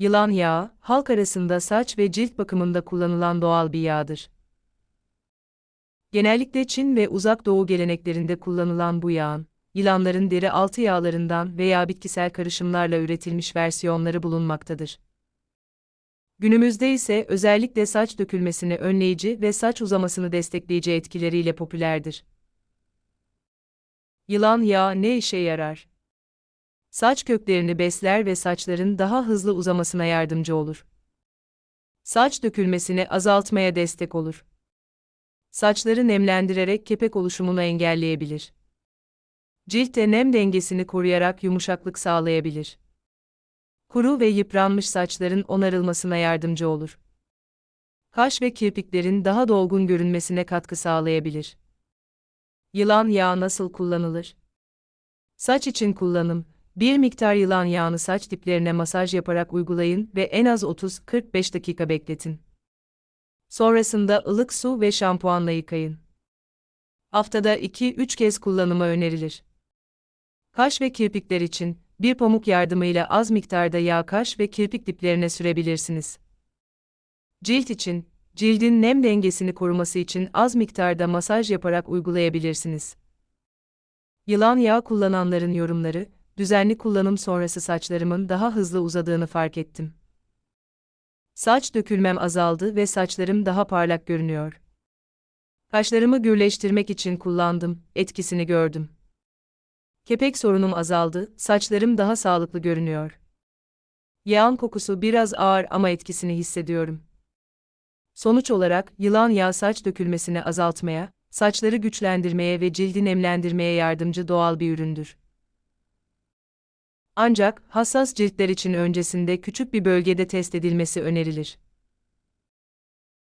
Yılan yağı, halk arasında saç ve cilt bakımında kullanılan doğal bir yağdır. Genellikle Çin ve Uzak Doğu geleneklerinde kullanılan bu yağın, yılanların deri altı yağlarından veya bitkisel karışımlarla üretilmiş versiyonları bulunmaktadır. Günümüzde ise özellikle saç dökülmesini önleyici ve saç uzamasını destekleyici etkileriyle popülerdir. Yılan yağı ne işe yarar? Saç köklerini besler ve saçların daha hızlı uzamasına yardımcı olur. Saç dökülmesini azaltmaya destek olur. Saçları nemlendirerek kepek oluşumunu engelleyebilir. Ciltte nem dengesini koruyarak yumuşaklık sağlayabilir. Kuru ve yıpranmış saçların onarılmasına yardımcı olur. Kaş ve kirpiklerin daha dolgun görünmesine katkı sağlayabilir. Yılan yağı nasıl kullanılır? Saç için kullanım, bir miktar yılan yağını saç diplerine masaj yaparak uygulayın ve en az 30-45 dakika bekletin. Sonrasında ılık su ve şampuanla yıkayın. Haftada 2-3 kez kullanımı önerilir. Kaş ve kirpikler için bir pamuk yardımıyla az miktarda yağ kaş ve kirpik diplerine sürebilirsiniz. Cilt için, cildin nem dengesini koruması için az miktarda masaj yaparak uygulayabilirsiniz. Yılan yağı kullananların yorumları, düzenli kullanım sonrası saçlarımın daha hızlı uzadığını fark ettim. Saç dökülmem azaldı ve saçlarım daha parlak görünüyor. Kaşlarımı gürleştirmek için kullandım, etkisini gördüm. Kepek sorunum azaldı, saçlarım daha sağlıklı görünüyor. Yağın kokusu biraz ağır ama etkisini hissediyorum. Sonuç olarak yılan yağı saç dökülmesini azaltmaya, saçları güçlendirmeye ve cildi nemlendirmeye yardımcı doğal bir üründür. Ancak hassas ciltler için öncesinde küçük bir bölgede test edilmesi önerilir.